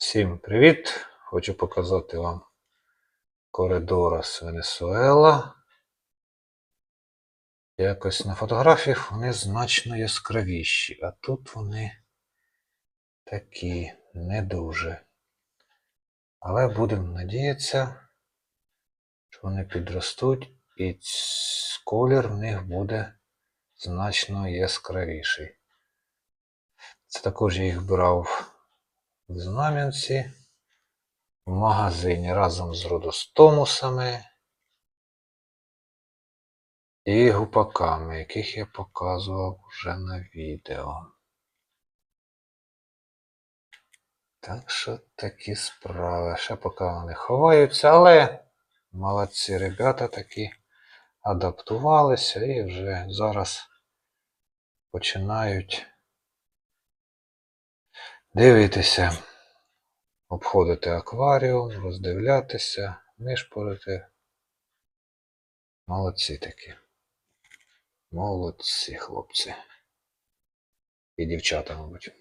Всім привіт! Хочу показати вам коридора з Венесуела. Якось на фотографіях вони значно яскравіші, а тут вони такі не дуже. Але будемо надіятися, що вони підростуть і колір в них буде значно яскравіший. Це також я їх брав в Знам'янці в магазині разом з родостомусами і гупаками, яких я показував вже на відео. Так що такі справи. Ще поки вони ховаються, але молодці ребята такі адаптувалися і вже зараз починають дивитися, обходити акваріум, роздивлятися, нишпорити. Молодці такі. Молодці хлопці. І дівчата, мабуть.